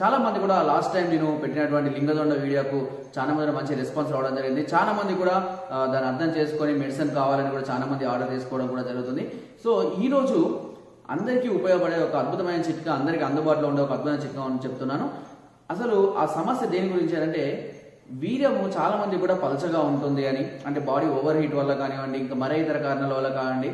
చాలా మంది కూడా లాస్ట్ టైం నేను పెట్టినటువంటి లింగదొండ వీడియోకు చాలా మంది మంచి రెస్పాన్స్ రావడం జరిగింది. చాలా మంది కూడా దాన్ని అర్థం చేసుకొని మెడిసిన్ కావాలని కూడా చాలా మంది ఆర్డర్ చేసుకోవడం కూడా జరుగుతుంది. సో ఈ రోజు అందరికీ ఉపయోగపడే ఒక అద్భుతమైన చిట్కా అందరికీ అందుబాటులో ఉండే ఒక అద్భుతమైన చిట్కా అని చెప్తున్నాను. అసలు ఆ సమస్య దేని గురించి అంటే వీర్యము చాలా మంది కూడా పలచగా ఉంటుంది అని అంటే బాడీ ఓవర్ హీట్ వల్ల కానివ్వండి ఇంకా మరే ఇతర కారణాల వల్ల కానివ్వండి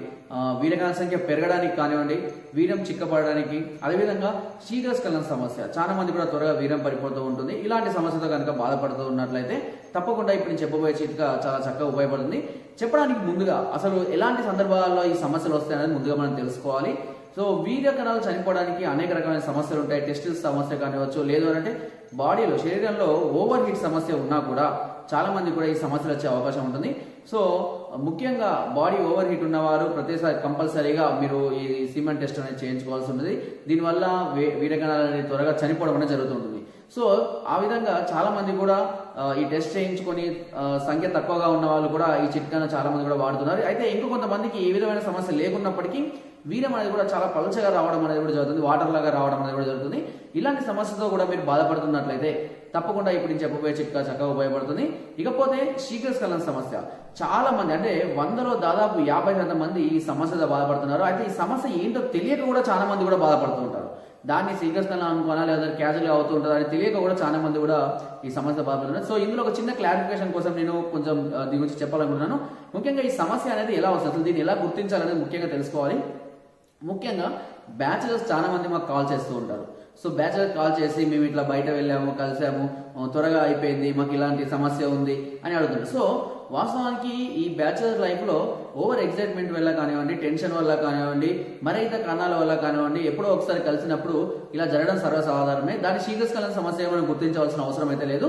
వీరకాల సంఖ్య పెరగడానికి కానివ్వండి వీర్యం చిక్కపడడానికి అదేవిధంగా శీఘ్రస్ఖలన సమస్య. చాలా మంది కూడా త్వరగా వీర్యం పడిపోతూ ఉంటుంది. ఇలాంటి సమస్యతో కనుక బాధపడుతూ ఉన్నట్లయితే తప్పకుండా ఇప్పుడు నేను చెప్పబోయే చిట్కా చాలా చక్కగా ఉపయోగపడుతుంది. చెప్పడానికి ముందుగా అసలు ఎలాంటి సందర్భాల్లో ఈ సమస్యలు వస్తాయనేది ముందుగా మనం తెలుసుకోవాలి. సో వీర్య కణాలు చనిపోవడానికి అనేక రకమైన సమస్యలు ఉంటాయి. టెస్టిల్స్ సమస్య కానివచ్చు లేదు అంటే బాడీలో శరీరంలో ఓవర్ హీట్ సమస్య ఉన్నా కూడా చాలా మంది కూడా ఈ సమస్యలు వచ్చే అవకాశం ఉంటుంది. సో ముఖ్యంగా బాడీ ఓవర్ హీట్ ఉన్నవారు ప్రతిసారి కంపల్సరీగా మీరు ఈ సిమెంట్ టెస్ట్ అనేది చేయించుకోవాల్సి ఉంటుంది. దీనివల్ల వీరకణాలు అనేది త్వరగా చనిపోవడం అనేది జరుగుతుంటుంది సో ఆ విధంగా చాలా మంది కూడా ఈ టెస్ట్ చేయించుకొని సంఖ్య తక్కువగా ఉన్న వాళ్ళు కూడా ఈ చిట్కాను చాలా మంది కూడా వాడుతున్నారు. అయితే ఇంకో కొంతమందికి ఏ విధమైన సమస్య లేకున్నప్పటికీ వీరం అనేది కూడా చాలా పలచగా రావడం అనేది కూడా జరుగుతుంది వాటర్ లాగా రావడం అనేది కూడా జరుగుతుంది. ఇలాంటి సమస్యతో కూడా మీరు బాధపడుతున్నట్లయితే తప్పకుండా ఇప్పుడు నేను చెప్పబోయే చిట్కా చక్కగా ఉపయోగపడుతుంది. ఇకపోతే శీఘ్రస్కలన సమస్య. చాలా మంది అంటే వందలో దాదాపు యాభై శాతం మంది ఈ సమస్యతో బాధపడుతున్నారు. అయితే ఈ సమస్య ఏంటో తెలియక కూడా చాలా మంది కూడా బాధపడుతూ ఉంటారు. దాన్ని శ్రీకృష్ణ అనుకోనా లేదా క్యాజువల్ అవుతూ ఉంటుంది అని తెలియక కూడా చాలా మంది కూడా ఈ సమస్య బాధపడుతున్నారు. సో ఇందులో ఒక చిన్న క్లారిఫికేషన్ కోసం నేను కొంచెం దీని గురించి చెప్పాలనుకుంటున్నాను. ముఖ్యంగా ఈ సమస్య అనేది ఎలా వస్తుంది అసలు దీన్ని ఎలా గుర్తించాలనేది ముఖ్యంగా తెలుసుకోవాలి. ముఖ్యంగా బ్యాచులర్స్ చాలా మంది మాకు కాల్ చేస్తూ ఉంటారు. సో బ్యాచిలర్ కాల్ చేసి మేము ఇట్లా బయట వెళ్ళాము కలిసాము త్వరగా అయిపోయింది మాకు ఇలాంటి సమస్య ఉంది అని అడుగుతుంది సో వాస్తవానికి ఈ బ్యాచిలర్ లైఫ్లో ఓవర్ ఎక్సైట్మెంట్ వల్ల కానివ్వండి టెన్షన్ వల్ల కానివ్వండి మరింత కణాల వల్ల కానివ్వండి ఎప్పుడో ఒకసారి కలిసినప్పుడు ఇలా జరగడం సర్వసాధారణమే. దాని శీఘ్రస్కలన సమస్య మనం గుర్తించవలసిన అవసరం అయితే లేదు.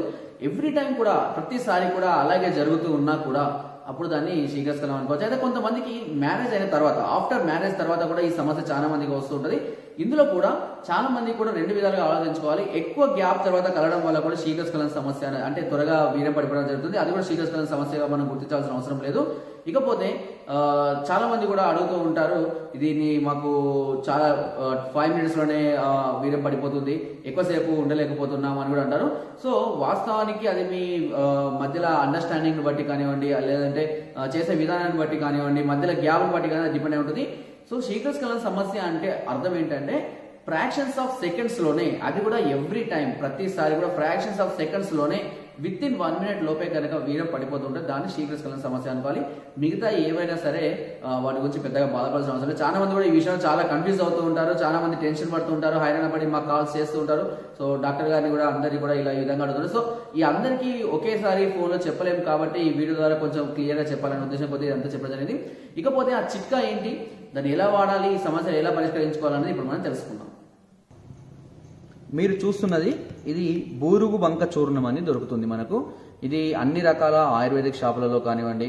ఎవ్రీ టైం కూడా ప్రతిసారి కూడా అలాగే జరుగుతూ ఉన్నా కూడా అప్పుడు దాన్ని శీఘ్రస్కలం అనుకోవచ్చు. అయితే కొంతమందికి మ్యారేజ్ అయిన తర్వాత ఆఫ్టర్ మ్యారేజ్ తర్వాత కూడా ఈ సమస్య చాలా మందికి వస్తుంటది ఇందులో కూడా చాలా మంది కూడా రెండు విధాలుగా ఆలోచించుకోవాలి. ఎక్కువ గ్యాప్ తర్వాత కలడం వల్ల కూడా శీఘ్రస్కలన సమస్య అంటే త్వరగా వీరం పడిపోవడం జరుగుతుంది. అది కూడా శీఘ్రస్కలన సమస్యగా మనం గుర్తించాల్సిన అవసరం లేదు. ఇకపోతే చాలా మంది కూడా అడుగుతూ ఉంటారు దీన్ని మాకు చాలా ఫైవ్ మినిట్స్లోనే వీరం పడిపోతుంది. ఎక్కువసేపు ఉండలేకపోతున్నాం అని కూడా అంటారు. సో వాస్తవానికి అది మీ మధ్యలో అండర్స్టాండింగ్ బట్టి కానివ్వండి లేదంటే చేసే విధానాన్ని బట్టి కానివ్వండి మధ్యలో గ్యాప్ బట్టి కానీ డిపెండ్ అయి ఉంటుంది. సో శీఘ్రస్కలన సమస్య అంటే అర్థం ఏంటంటే ఫ్రాక్షన్స్ ఆఫ్ సెకండ్స్లోనే అది కూడా ఎవ్రీ టైం ప్రతిసారి కూడా ఫ్రాక్షన్స్ ఆఫ్ సెకండ్స్లోనే విత్ ఇన్ వన్ మినిట్ లోపే కనుక వీరం పడిపోతుంటే దాన్ని శీఘ్రస్కలన సమస్య అనుకోవాలి. మిగతా ఏవైనా సరే వాటి గురించి పెద్దగా బాధపడాల్సిన అవసరం చాలా మంది కూడా ఈ విషయంలో చాలా కన్ఫ్యూజ్ అవుతూ ఉంటారు చాలా మంది టెన్షన్ పడుతూ ఉంటారు హైరాణ పడి మాకు కాల్స్ చేస్తూ ఉంటారు. సో డాక్టర్ గారిని కూడా అందరికీ కూడా ఇలా ఈ విధంగా అడుగుతున్నారు. సో ఈ అందరికీ ఒకేసారి ఫోన్లో చెప్పలేము కాబట్టి ఈ వీడియో ద్వారా కొంచెం క్లియర్గా చెప్పాలనే ఉద్దేశం కొద్దిగా ఇదంతా చెప్పడం జరిగింది. ఇకపోతే ఆ చిట్కా ఏంటి? దాన్ని ఎలా వాడాలి ఈ సమస్యలు ఎలా పరిష్కరించుకోవాలనేది ఇప్పుడు మనం తెలుసుకుందాం. మీరు చూస్తున్నది ఇది బూరుగు బంక చూర్ణం అని దొరుకుతుంది మనకు. ఇది అన్ని రకాల ఆయుర్వేదిక్ షాపులలో కానివ్వండి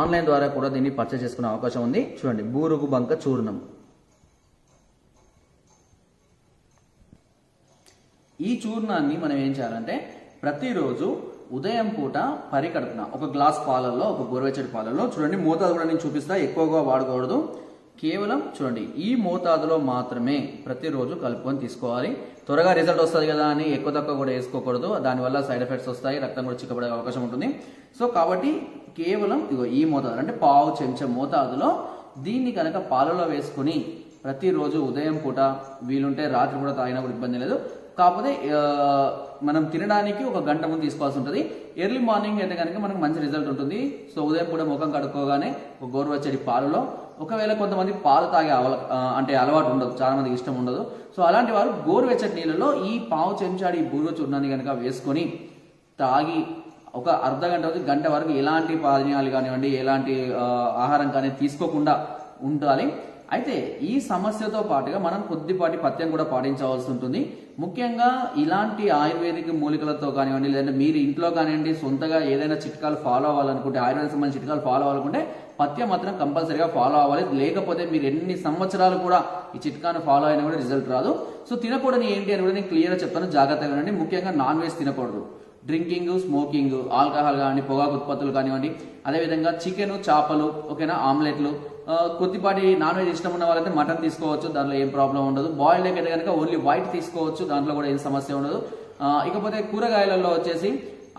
ఆన్లైన్ ద్వారా కూడా దీన్ని పర్చేస్ చేసుకునే అవకాశం ఉంది. చూడండి బూరుగు బంక చూర్ణం. ఈ చూర్ణాన్ని మనం ఏం చేయాలంటే ప్రతిరోజు ఉదయం పూట పరికడుపున ఒక గ్లాస్ పాలల్లో ఒక గోరువెచ్చటి పాలల్లో చూడండి మోతాదు కూడా నేను చూపిస్తా ఎక్కువగా వాడకూడదు. కేవలం చూడండి ఈ మోతాదులో మాత్రమే ప్రతిరోజు కలుపుకొని తీసుకోవాలి. త్వరగా రిజల్ట్ వస్తుంది కదా అని ఎక్కువ తక్కువ కూడా వేసుకోకూడదు. దానివల్ల సైడ్ ఎఫెక్ట్స్ వస్తాయి రక్తం కూడా చిక్కబడే అవకాశం ఉంటుంది. సో కాబట్టి కేవలం ఇగో ఈ మోతాదు అంటే పావు చెంచా మోతాదులో దీన్ని కనుక పాలలో వేసుకుని ప్రతిరోజు ఉదయం పూట వీలుంటే రాత్రి కూడా తాగినా కూడా ఇబ్బంది లేదు. కాకపోతే మనం తినడానికి ఒక గంట ముందు తీసుకోవాల్సి ఉంటుంది. ఎర్లీ మార్నింగ్ అయితే కనుక మనకు మంచి రిజల్ట్ ఉంటుంది. సో ఉదయం పూట ముఖం కడుక్కోగానే ఒక గోరువచ్చడి పాలలో ఒకవేళ కొంతమంది పాలు తాగే అవల అంటే అలవాటు ఉండదు చాలా మందికి ఇష్టం ఉండదు. సో అలాంటి వారు గోరువెచ్చటి నీళ్ళలో ఈ పావు చెంచాడు ఈ బూరువ చూర్ణాన్ని కనుక వేసుకొని తాగి ఒక అర్ధ గంట వరకు గంట వరకు ఎలాంటి పానీయాలు కానివ్వండి ఎలాంటి ఆహారం కానీ తీసుకోకుండా ఉండాలి. అయితే ఈ సమస్యతో పాటుగా మనం కొద్దిపాటి పథ్యం కూడా పాటించవలసి ఉంటుంది. ముఖ్యంగా ఇలాంటి ఆయుర్వేదిక మూలికలతో కానివ్వండి లేదంటే మీరు ఇంట్లో కానివ్వండి సొంతగా ఏదైనా చిట్కాలు ఫాలో అవ్వాలనుకుంటే ఆయుర్వేద సంబంధించిన చిట్కాలు ఫాలో అవ్వాలనుకుంటే పథ్యం మాత్రం కంపల్సరీగా ఫాలో అవ్వాలి. లేకపోతే మీరు ఎన్ని సంవత్సరాలు కూడా ఈ చిట్కాను ఫాలో అయినా కూడా రిజల్ట్ రాదు. సో తినకూడని ఏంటి అని కూడా నేను క్లియర్గా చెప్తాను. జాగ్రత్తగా ఉండండి. ముఖ్యంగా నాన్ వెజ్ తినకూడదు. డ్రింకింగ్ స్మోకింగ్ ఆల్కహాల్ కానీ పొగాకు ఉత్పత్తులు కానివ్వండి అదేవిధంగా చికెన్ చేపలు ఓకేనా ఆమ్లెట్లు కొద్దిపాటి నాన్ వెజ్ ఇష్టం ఉన్న వాళ్ళైతే మటన్ తీసుకోవచ్చు. దాంట్లో ఏం ప్రాబ్లం ఉండదు. బాయిల్డ్ ఎగ్ అయితే కనుక ఓన్లీ వైట్ తీసుకోవచ్చు. దాంట్లో కూడా ఏం సమస్య ఉండదు. ఇకపోతే కూరగాయలలో వచ్చేసి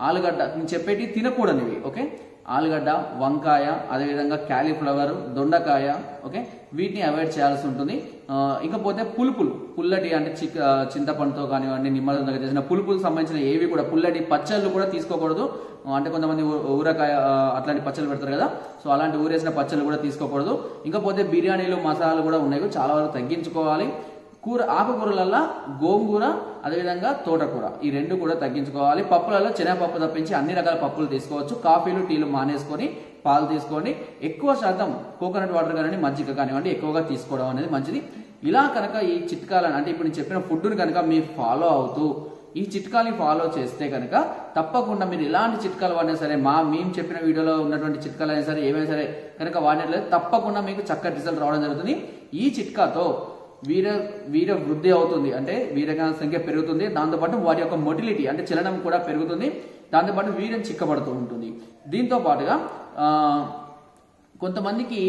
ఆలుగడ్డ నేను చెప్పేటి తినకూడనివి ఓకే? ఆలుగడ్డ వంకాయ అదేవిధంగా క్యాలీఫ్లవర్ దొండకాయ ఓకే? వీటిని అవాయిడ్ చేయాల్సి ఉంటుంది. ఇకపోతే పులుపులు. పుల్లటి అంటే చిక్ చింతపండుతో కానివ్వండి నిమ్మలంతో చేసిన పులుపులకు సంబంధించిన ఏవి కూడా పుల్లటి పచ్చళ్ళు కూడా తీసుకోకూడదు. అంటే కొంతమంది ఊరకాయ అట్లాంటి పచ్చళ్ళు పెడతారు కదా? సో అలాంటి ఊరేసిన పచ్చళ్ళు కూడా తీసుకోకూడదు. ఇంకపోతే బిర్యానీలు మసాలాలు కూడా ఉన్నాయి. చాలా వరకు తగ్గించుకోవాలి. కూర ఆకుకూరలల్లో గోంగూర అదేవిధంగా తోటకూర. ఈ రెండు కూడా తగ్గించుకోవాలి. పప్పులలో శనగపప్పు తప్పించి అన్ని రకాల పప్పులు తీసుకోవచ్చు. కాఫీలు టీలు మానేసుకొని పాలు తీసుకోండి ఎక్కువ శాతం కోకోనట్ వాటర్ కానివ్వండి మజ్జిగ కానివ్వండి ఎక్కువగా తీసుకోవడం అనేది మంచిది. ఇలా కనుక ఈ చిట్కాలను అంటే ఇప్పుడు నేను చెప్పిన ఫుడ్ని కనుక మీరు ఫాలో అవుతూ ఈ చిట్కాలని ఫాలో చేస్తే కనుక తప్పకుండా మీరు ఎలాంటి చిట్కాలు వాడినా సరే మా మేము చెప్పిన వీడియోలో ఉన్నటువంటి చిట్కాలు అయినా సరే ఏమైనా సరే కనుక వాడినట్లయితే తప్పకుండా మీకు చక్కటి రిజల్ట్ రావడం జరుగుతుంది. ఈ చిట్కాతో వీర వీర వృద్ధి అవుతుంది. అంటే వీరగాన సంఖ్య పెరుగుతుంది. దాంతోపాటు వారి యొక్క మొటిలిటీ అంటే చలనం కూడా పెరుగుతుంది. దాంతోపాటు వీర్యం చిక్కబడుతూ ఉంటుంది. దీంతో పాటుగా కొంతమందికి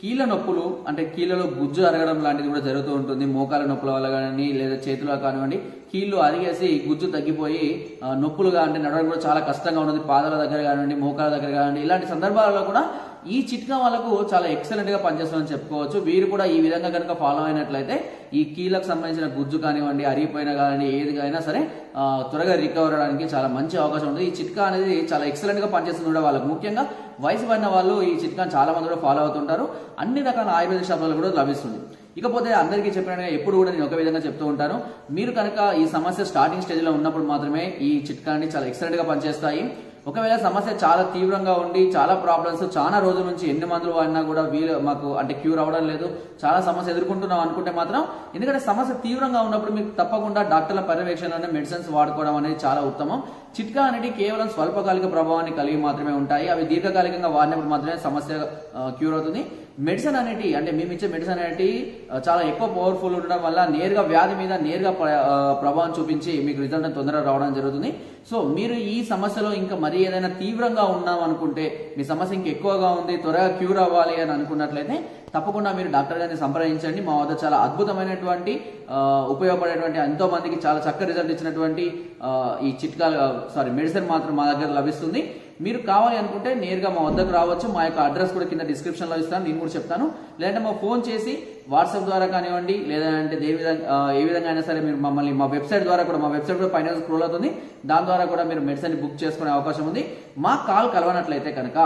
కీళ్ళ నొప్పులు అంటే కీళ్ళలో గుజ్జు అరగడం లాంటిది కూడా జరుగుతూ ఉంటుంది. మోకాల నొప్పుల వల్ల కానీ లేదా చేతుల కానివ్వండి. కీళ్ళు అరిగేసి గుజ్జు తగ్గిపోయి నొప్పులుగా అంటే నడవడం కూడా చాలా కష్టంగా ఉంటుంది. పాదాల దగ్గర కానివ్వండి మోకాల దగ్గర కానివ్వండి. ఇలాంటి సందర్భాలలో కూడా ఈ చిట్కా వాళ్ళకు చాలా ఎక్సలెంట్గా పనిచేస్తుందని చెప్పుకోవచ్చు. వీరు కూడా ఈ విధంగా కనుక ఫాలో అయినట్లయితే ఈ కీళ్ళకు సంబంధించిన గుజ్జు కానివ్వండి అరిగిపోయిన కానీ ఏది అయినా సరే త్వరగా రికవర్ అవడానికి చాలా మంచి అవకాశం ఉంది ఈ చిట్కా అనేది చాలా ఎక్సలెంట్గా పనిచేస్తుంది కూడా వాళ్ళకు. ముఖ్యంగా వయసు పడిన వాళ్ళు ఈ చిట్కాని చాలా మంది కూడా ఫాలో అవుతుంటారు. అన్ని రకాల ఆయుర్వేద షాపులలో కూడా లభిస్తుంది. ఇకపోతే అందరికీ చెప్పినట్టుగా ఎప్పుడు కూడా నేను ఒక విధంగా చెప్తూ ఉంటాను. మీరు కనుక ఈ సమస్య స్టార్టింగ్ స్టేజ్లో ఉన్నప్పుడు మాత్రమే ఈ చిట్కాన్ని చాలా ఎక్సలెంట్గా పనిచేస్తాయి. ఒకవేళ సమస్య చాలా తీవ్రంగా ఉండి చాలా ప్రాబ్లమ్స్ చాలా రోజుల నుంచి ఎన్ని మందులు వాడినా కూడా వీలు మాకు అంటే క్యూర్ అవ్వడం లేదు. చాలా సమస్య ఎదుర్కొంటున్నాం అనుకుంటే మాత్రం ఎందుకంటే సమస్య తీవ్రంగా ఉన్నప్పుడు మీకు తప్పకుండా డాక్టర్ల పర్యవేక్షణలోనే మెడిసిన్స్ వాడుకోవడం అనేది చాలా ఉత్తమం. చిట్కా అనేది కేవలం స్వల్పకాలిక ప్రభావాన్ని కలిగి మాత్రమే ఉంటాయి. అవి దీర్ఘకాలికంగా వాడినప్పుడు మాత్రమే సమస్య క్యూర్ అవుతుంది. మెడిసిన్ అనేటి అంటే మేము ఇచ్చే మెడిసిన్ అనేటి చాలా ఎక్కువ పవర్ఫుల్ ఉండడం వల్ల నేరుగా వ్యాధి మీద నేరుగా ప్రభావం చూపించి మీకు రిజల్ట్ తొందరగా రావడం జరుగుతుంది. సో మీరు ఈ సమస్యలో ఇంకా మరీ ఏదైనా తీవ్రంగా ఉన్నాం అనుకుంటే మీ సమస్య ఇంకా ఎక్కువగా ఉంది త్వరగా క్యూర్ అవ్వాలి అని అనుకున్నట్లయితే తప్పకుండా మీరు డాక్టర్ గారిని సంప్రదించండి. మా వద్ద చాలా అద్భుతమైనటువంటి ఉపయోగపడేటువంటి ఎంతో మందికి చాలా చక్కటి రిజల్ట్ ఇచ్చినటువంటి ఈ చిట్కాలు సారీ మెడిసిన్ మాత్రం మా దగ్గర లభిస్తుంది. మీరు కావాలి అనుకుంటే నేరుగా మా వద్దకు రావచ్చు. మా యొక్క అడ్రస్ కూడా కింద డిస్క్రిప్షన్లో ఇస్తాను. నేను కూడా చెప్తాను. లేదంటే మా ఫోన్ చేసి వాట్సాప్ ద్వారా కానివ్వండి లేదంటే ఏ విధంగా ఏ విధంగా అయినా సరే మీరు మమ్మల్ని మా వెబ్సైట్ ద్వారా కూడా మా వెబ్సైట్ కూడా పైన స్క్రోల్ అవుతుంది. దాని ద్వారా కూడా మీరు మెడిసిన్ బుక్ చేసుకునే అవకాశం ఉంది. మా కాల్ కలవనట్లయితే కనుక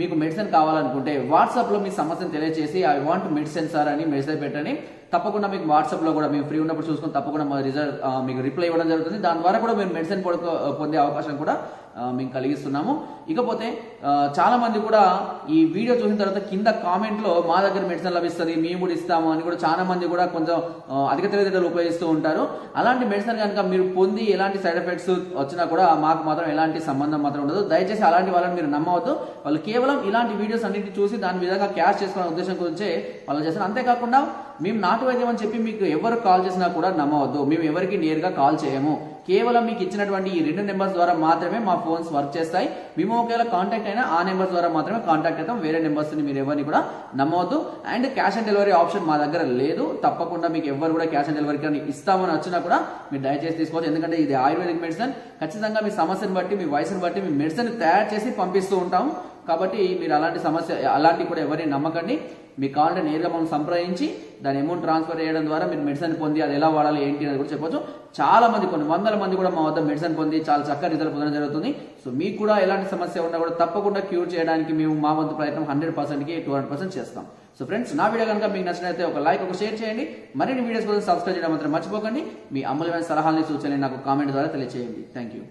మీకు మెడిసిన్ కావాలనుకుంటే వాట్సాప్లో మీ సమస్యను తెలియజేసి ఐ వాంట్ మెడిసిన్ సార్ అని మెసేజ్ పెట్టండి. తప్పకుండా మీకు వాట్సాప్లో కూడా మేము ఫ్రీ ఉన్నప్పుడు చూసుకొని తప్పకుండా మా రిజల్ట్ మీకు రిప్లై ఇవ్వడం జరుగుతుంది. దాని ద్వారా కూడా మీరు మెడిసిన్ పొందే అవకాశం కూడా మేము కలిగిస్తున్నాము. ఇకపోతే చాలా మంది కూడా ఈ వీడియో చూసిన తర్వాత కింద కామెంట్లో మా దగ్గర మెడిసిన్ లభిస్తుంది మేము కూడా ఇస్తాము అని కూడా చాలా మంది కూడా కొంచెం అధిక తెలివితేటలు ఉపయోగిస్తూ ఉంటారు. అలాంటి మెడిసిన్ కనుక మీరు పొంది ఎలాంటి సైడ్ ఎఫెక్ట్స్ వచ్చినా కూడా మాకు మాత్రం ఎలాంటి సంబంధం మాత్రం ఉండదు. దయచేసి అలాంటి వాళ్ళని మీరు నమ్మవద్దు. వాళ్ళు కేవలం ఇలాంటి వీడియోస్ అన్నింటినీ చూసి దాని విధంగా క్యాష్ చేసుకునే ఉద్దేశం గురించి వాళ్ళు చేస్తారు అంతేకాకుండా మేము నాటు వైద్యం అని చెప్పి మీకు ఎవరు కాల్ చేసినా కూడా నమ్మవద్దు. మేము ఎవరికి నేరుగా కాల్ చేయము. కేవలం మీకు ఇచ్చినటువంటి ఈ రెండు నెంబర్స్ ద్వారా మాత్రమే మా ఫోన్స్ వర్క్ చేస్తాయి. మేము ఒకవేళ కాంటాక్ట్ అయినా ఆ నెంబర్స్ ద్వారా మాత్రమే కాంటాక్ట్ అవుతాం. వేరే నెంబర్స్ని మీరు ఎవరిని కూడా నమ్మవద్దు. And cash on delivery option మా దగ్గర లేదు. తప్పకుండా మీకు ఎవరు కూడా క్యాష్ ఆన్ డెలివరీ కానీ ఇస్తామని వచ్చినా కూడా మీరు దయచేసి తీసుకోవచ్చు. ఎందుకంటే ఇది ఆయుర్వేదిక్ మెడిసిన్. ఖచ్చితంగా మీ సమస్యను బట్టి మీ వయసును బట్టి మీ మెడిసిన్ తయారు చేసి పంపిస్తూ ఉంటాం కాబట్టి మీరు అలాంటి సమస్య అలాంటి కూడా ఎవరిని నమ్మకండి. మీ కావాలంటే నేరుగా మనం సంప్రదించి దాని అమౌంట్ ట్రాన్స్ఫర్ చేయడం ద్వారా మీరు మెడిసిన్ పొంది అది ఎలా వాడాలి ఏంటి అనేది కూడా చెప్పొచ్చు. చాలా మంది కొన్ని వందల మంది కూడా మా వద్ద మెడిసిన్ పొంది చాలా చక్కగా రిజల్ట్ పొందడం జరుగుతుంది. సో మీకు కూడా ఎలాంటి సమస్య ఉన్నా కూడా తప్పకుండా క్యూర్ చేయడానికి మేము మా వంతు ప్రయత్నం హండ్రెడ్ పర్సెంట్కి టూ హండ్రెడ్ పర్సెంట్ చేస్తాం. సో ఫ్రెండ్స్ నా వీడియో కనుక మీకు నచ్చినట్లయితే ఒక లైక్ ఒక షేర్ చేయండి. మరిన్ని వీడియోస్ కోసం సబ్స్క్రైబ్ చేయడం మాత్రం మర్చిపోకండి. మీ అమూల్యమైన సలహాలని సూచనలు నాకు కామెంట్ ద్వారా తెలియజేయండి థ్యాంక్ యూ